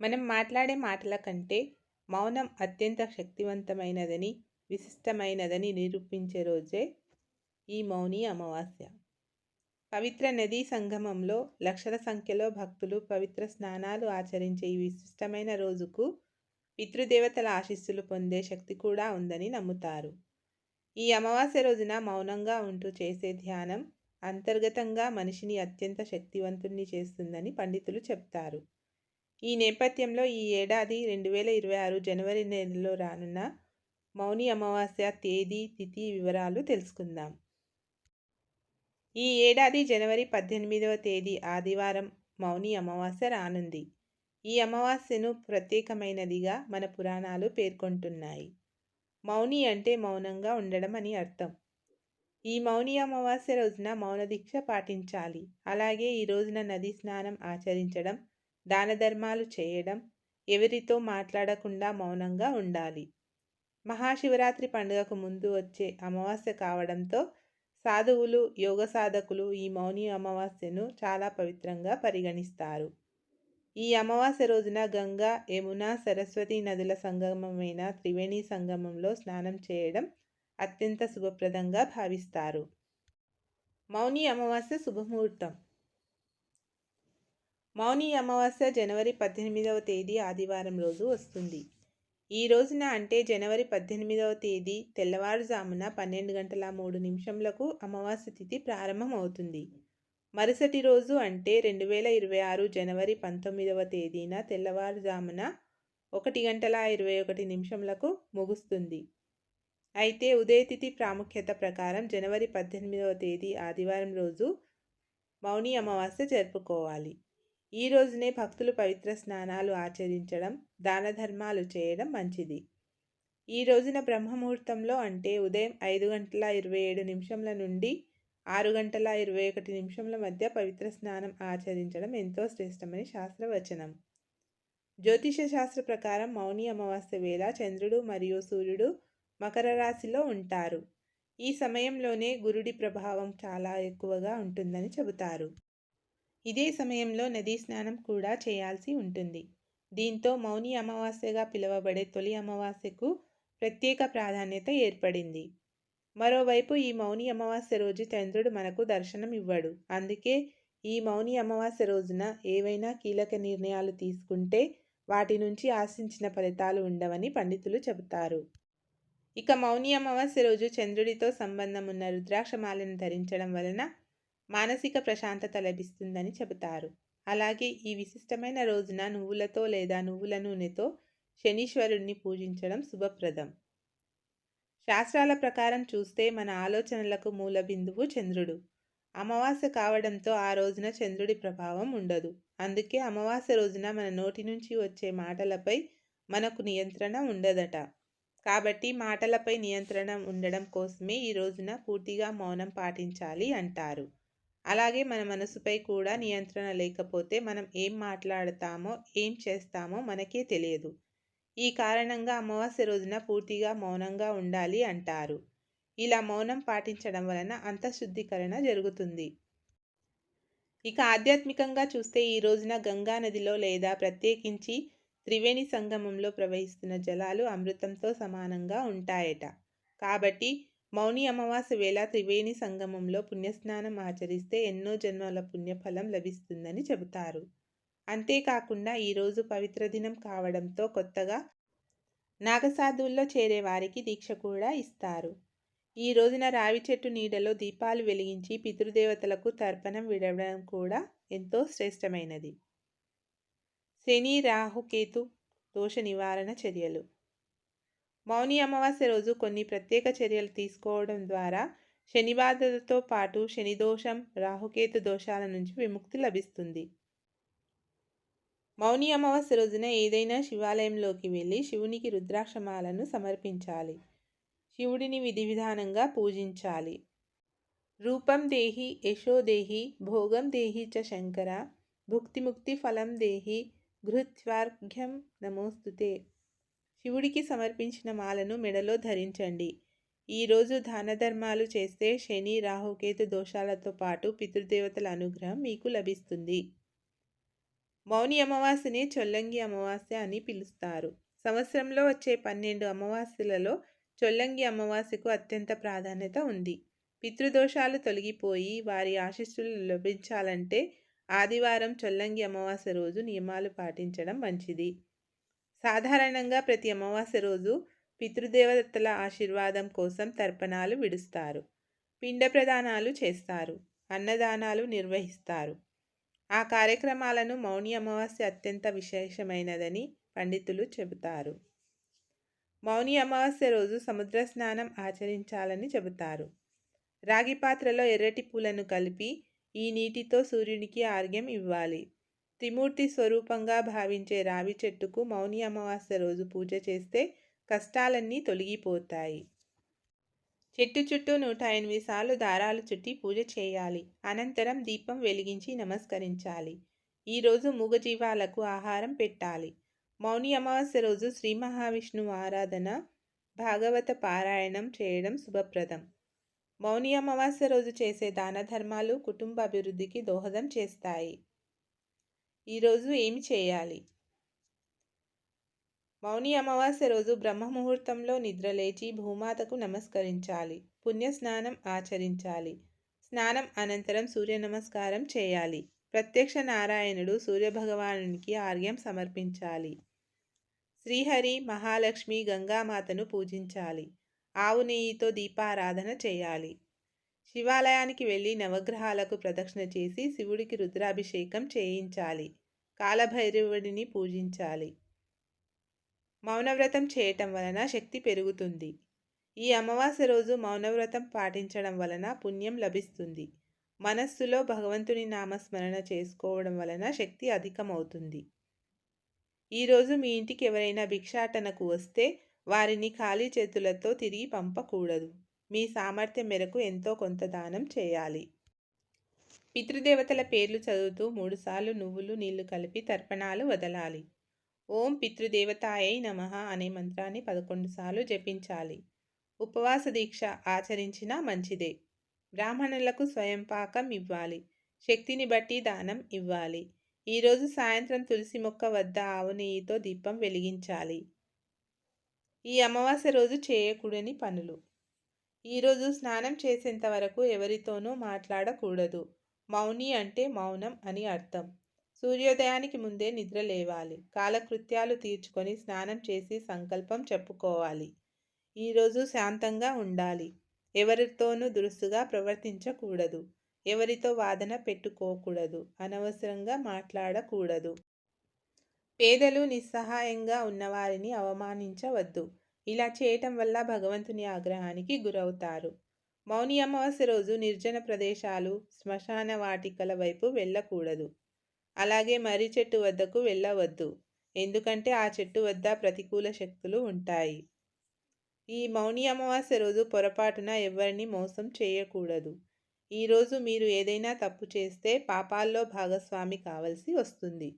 మనం మాట్లాడే మాటల కంటే మౌనం అత్యంత శక్తివంతమైనదని విశిష్టమైనదని నిరూపించే రోజే ఈ మౌని అమావాస్య. పవిత్ర నదీ సంగమంలో లక్షల సంఖ్యలో భక్తులు పవిత్ర స్నానాలు ఆచరించే ఈ విశిష్టమైన రోజుకు పితృదేవతల ఆశీస్సులు పొందే శక్తి కూడా ఉందని నమ్ముతారు. ఈ అమావాస్య రోజున మౌనంగా ఉంటూ చేసే ధ్యానం అంతర్గతంగా మనిషిని అత్యంత శక్తివంతుణ్ణి చేస్తుందని పండితులు చెప్తారు. ఈ నేపథ్యంలో ఈ ఏడాది రెండు వేల ఇరవై ఆరు జనవరి నెలలో రానున్న మౌని అమావాస్య తేదీ తిథి వివరాలు తెలుసుకుందాం. ఈ ఏడాది జనవరి పద్దెనిమిదవ తేదీ ఆదివారం మౌని అమావాస్య రానుంది. ఈ అమావాస్యను ప్రత్యేకమైనదిగా మన పురాణాలు పేర్కొంటున్నాయి. మౌని అంటే మౌనంగా ఉండడం అని అర్థం. ఈ మౌని అమావాస్య రోజున మౌన దీక్ష పాటించాలి. అలాగే ఈ రోజున నది స్నానం ఆచరించడం దానధర్మాలు చేయడం ఎవరితో మాట్లాడకుండా మౌనంగా ఉండాలి. మహాశివరాత్రి పండుగకు ముందు వచ్చే అమావాస్య కావడంతో సాధువులు యోగ సాధకులు ఈ మౌని అమావాస్యను చాలా పవిత్రంగా పరిగణిస్తారు. ఈ అమావాస్య రోజున గంగా యమున సరస్వతి నదుల సంగమమైన త్రివేణి సంగమంలో స్నానం చేయడం అత్యంత శుభప్రదంగా భావిస్తారు. మౌని అమావాస్య శుభముహూర్తం. మౌని అమావాస్య జనవరి పద్దెనిమిదవ తేదీ ఆదివారం రోజు వస్తుంది. ఈ రోజున అంటే జనవరి పద్దెనిమిదవ తేదీ తెల్లవారుజామున పన్నెండు గంటల మూడు నిమిషంలకు అమావాస్య తిథి ప్రారంభమవుతుంది. మరుసటి రోజు అంటే రెండు వేల ఇరవై ఆరు జనవరి పంతొమ్మిదవ తేదీన తెల్లవారుజామున ఒకటి గంటల ఇరవై ఒకటి నిమిషంలకు ముగుస్తుంది. అయితే ఉదయతిథి ప్రాముఖ్యత ప్రకారం జనవరి పద్దెనిమిదవ తేదీ ఆదివారం రోజు మౌని అమావాస్య జరుపుకోవాలి. ఈ రోజునే భక్తులు పవిత్ర స్నానాలు ఆచరించడం దాన ధర్మాలు చేయడం మంచిది. ఈ రోజున బ్రహ్మముహూర్తంలో అంటే ఉదయం ఐదు గంటల ఇరవై ఏడు నిమిషంల నుండి ఆరు గంటల ఇరవై ఒకటి నిమిషంల మధ్య పవిత్ర స్నానం ఆచరించడం ఎంతో శ్రేష్టమని శాస్త్రవచనం. జ్యోతిష శాస్త్ర ప్రకారం మౌని అమావాస్య వేళ చంద్రుడు మరియు సూర్యుడు మకర రాశిలో ఉంటారు. ఈ సమయంలోనే గురుడి ప్రభావం చాలా ఎక్కువగా ఉంటుందని చెబుతారు. ఇదే సమయంలో నదీ స్నానం కూడా చేయాల్సి ఉంటుంది. దీంతో మౌని అమావాస్యగా పిలువబడే తొలి అమావాస్యకు ప్రత్యేక ప్రాధాన్యత ఏర్పడింది. మరోవైపు ఈ మౌని అమావాస్య రోజు చంద్రుడు మనకు దర్శనం ఇవ్వడు. అందుకే ఈ మౌని అమావాస్య రోజున ఏవైనా కీలక నిర్ణయాలు తీసుకుంటే వాటి నుంచి ఆశించిన ఫలితాలు ఉండవని పండితులు చెబుతారు. ఇక మౌని అమావాస్య రోజు చంద్రుడితో సంబంధం ఉన్న రుద్రాక్షమాలను ధరించడం వలన మానసిక ప్రశాంతత లభిస్తుందని చెబుతారు. అలాగే ఈ విశిష్టమైన రోజున నువ్వులతో లేదా నువ్వుల నూనెతో శనీశ్వరుణ్ణి పూజించడం శుభప్రదం. శాస్త్రాల ప్రకారం చూస్తే మన ఆలోచనలకు మూల బిందువు చంద్రుడు. అమావాస్య కావడంతో ఆ రోజున చంద్రుడి ప్రభావం ఉండదు. అందుకే అమావాస్య రోజున మన నోటి నుంచి వచ్చే మాటలపై మనకు నియంత్రణ ఉండదట. కాబట్టి మాటలపై నియంత్రణ ఉండడం కోసమే ఈ రోజున పూర్తిగా మౌనం పాటించాలి అంటారు. అలాగే మన మనసుపై కూడా నియంత్రణ లేకపోతే మనం ఏం మాట్లాడతామో ఏం చేస్తామో మనకే తెలియదు. ఈ కారణంగా అమావాస్య రోజున పూర్తిగా మౌనంగా ఉండాలి అంటారు. ఇలా మౌనం పాటించడం వలన అంతఃశుద్ధీకరణ జరుగుతుంది. ఇక ఆధ్యాత్మికంగా చూస్తే ఈ రోజున గంగా నదిలో లేదా ప్రత్యేకించి త్రివేణి సంగమంలో ప్రవహిస్తున్న జలాలు అమృతంతో సమానంగా ఉంటాయట. కాబట్టి మౌని అమావాస్య వేళ త్రివేణి సంగమంలో పుణ్యస్నానం ఆచరిస్తే ఎన్నో జన్మల పుణ్యఫలం లభిస్తుందని చెబుతారు. అంతేకాకుండా ఈరోజు పవిత్ర దినం కావడంతో కొత్తగా నాగసాధువుల్లో చేరే వారికి దీక్ష కూడా ఇస్తారు. ఈ రోజున రావి చెట్టు నీడలో దీపాలు వెలిగించి పితృదేవతలకు తర్పణం విడవడం కూడా ఎంతో శ్రేష్టమైనది. శని రాహుకేతు దోష నివారణ చర్యలు. మౌని అమావాస్య రోజు కొన్ని ప్రత్యేక చర్యలు తీసుకోవడం ద్వారా శని బాధలతో పాటు శని దోషం రాహుకేతు దోషాల నుంచి విముక్తి లభిస్తుంది. మౌని అమావాస్య రోజున ఏదైనా శివాలయంలోకి వెళ్ళి శివునికి రుద్రాక్షమాలను సమర్పించాలి. శివుడిని విధి విధానంగా పూజించాలి. రూపం దేహి యశోదేహి భోగం దేహి చ శంకర భుక్తిముక్తి ఫలం దేహి ఘృత్వార్ఘ్యం నమోస్తుతే శివుడికి సమర్పించిన మాలను మెడలో ధరించండి. ఈరోజు దాన ధర్మాలు చేస్తే శని రాహుకేతు దోషాలతో పాటు పితృదేవతల అనుగ్రహం మీకు లభిస్తుంది. మౌని అమావాస్యని చొల్లంగి అమావాస్య అని పిలుస్తారు. సంవత్సరంలో వచ్చే పన్నెండు అమావాస్యలలో చొల్లంగి అమావాస్యకు అత్యంత ప్రాధాన్యత ఉంది. పితృదోషాలు తొలగిపోయి వారి ఆశీస్సులు లభించాలంటే ఆదివారం చొల్లంగి అమావాస్య రోజు నియమాలు పాటించడం మంచిది. సాధారణంగా ప్రతి అమావాస్య రోజు పితృదేవతల ఆశీర్వాదం కోసం తర్పణాలు విడుస్తారు. పిండ ప్రదానాలు చేస్తారు. అన్నదానాలు నిర్వహిస్తారు. ఆ కార్యక్రమాలను మౌని అమావాస్య అత్యంత విశేషమైనదని పండితులు చెబుతారు. మౌని అమావాస్య రోజు సముద్ర స్నానం ఆచరించాలని చెబుతారు. రాగి పాత్రలో ఎర్రటి పూలను కలిపి ఈ నీటితో సూర్యునికి ఆర్గ్యం ఇవ్వాలి. త్రిమూర్తి స్వరూపంగా భావించే రావి చెట్టుకు మౌని అమావాస్య రోజు పూజ చేస్తే కష్టాలన్నీ తొలగిపోతాయి. చెట్టు చుట్టూ నూట ఎనిమిది సార్లు దారాలు చుట్టి పూజ చేయాలి. అనంతరం దీపం వెలిగించి నమస్కరించాలి. ఈరోజు మూగజీవాలకు ఆహారం పెట్టాలి. మౌని అమావాస్య రోజు శ్రీ మహావిష్ణువు ఆరాధన భాగవత పారాయణం చేయడం శుభప్రదం. మౌని అమావాస్య రోజు చేసే దాన ధర్మాలు కుటుంబ అభివృద్ధికి దోహదం చేస్తాయి. ఈరోజు ఏమి చేయాలి? మౌని అమావాస్య రోజు బ్రహ్మముహూర్తంలో నిద్రలేచి భూమాతకు నమస్కరించాలి. పుణ్యస్నానం ఆచరించాలి. స్నానం అనంతరం సూర్య నమస్కారం చేయాలి. ప్రత్యక్ష నారాయణుడు సూర్యభగవానునికి ఆర్ఘ్యం సమర్పించాలి. శ్రీహరి మహాలక్ష్మి గంగామాతను పూజించాలి. ఆవు నెయ్యితో దీపారాధన చేయాలి. శివాలయానికి వెళ్ళి నవగ్రహాలకు ప్రదక్షిణ చేసి శివుడికి రుద్రాభిషేకం చేయించాలి. కాలభైరవుడిని పూజించాలి. మౌనవ్రతం చేయటం వలన శక్తి పెరుగుతుంది. ఈ అమావాస్య రోజు మౌనవ్రతం పాటించడం వలన పుణ్యం లభిస్తుంది. మనస్సులో భగవంతుని నామస్మరణ చేసుకోవడం వలన శక్తి అధికమవుతుంది. ఈరోజు మీ ఇంటికి ఎవరైనా భిక్షాటనకు వస్తే వారిని ఖాళీ చేతులతో తిరిగి పంపకూడదు. మీ సామర్థ్యం మేరకు ఎంతో కొంత దానం చేయాలి. పితృదేవతల పేర్లు చదువుతూ మూడుసార్లు నువ్వులు నీళ్ళు కలిపి తర్పణాలు వదలాలి. ఓం పితృదేవతాయై నమ అనే మంత్రాన్ని పదకొండు సార్లు జపించాలి. ఉపవాస దీక్ష ఆచరించినా మంచిదే. బ్రాహ్మణులకు స్వయం పాకం ఇవ్వాలి. శక్తిని బట్టి దానం ఇవ్వాలి. ఈరోజు సాయంత్రం తులసి మొక్క వద్ద ఆవు నెయ్యితో దీపం వెలిగించాలి. ఈ అమావాస్య రోజు చేయకూడని పనులు. ఈరోజు స్నానం చేసేంత వరకు ఎవరితోనూ మాట్లాడకూడదు. మౌని అంటే మౌనం అని అర్థం. సూర్యోదయానికి ముందే నిద్ర లేవాలి. కాలకృత్యాలు తీర్చుకొని స్నానం చేసి సంకల్పం చెప్పుకోవాలి. ఈరోజు శాంతంగా ఉండాలి. ఎవరితోనూ దురుసుగా ప్రవర్తించకూడదు. ఎవరితో వాదన పెట్టుకోకూడదు. అనవసరంగా మాట్లాడకూడదు. పేదలు నిస్సహాయంగా ఉన్నవారిని అవమానించవద్దు. ఇలా చేయటం వల్ల భగవంతుని ఆగ్రహానికి గురవుతారు. మౌని అమావాస్య రోజు నిర్జన ప్రదేశాలు శ్మశాన వాటికల వైపు వెళ్ళకూడదు. అలాగే మర్రి చెట్టు వద్దకు వెళ్ళవద్దు. ఎందుకంటే ఆ చెట్టు వద్ద ప్రతికూల శక్తులు ఉంటాయి. ఈ మౌని అమావాస్య రోజు పొరపాటున ఎవరిని మోసం చేయకూడదు. ఈరోజు మీరు ఏదైనా తప్పు చేస్తే పాపాల్లో భాగస్వామి కావలసి వస్తుంది.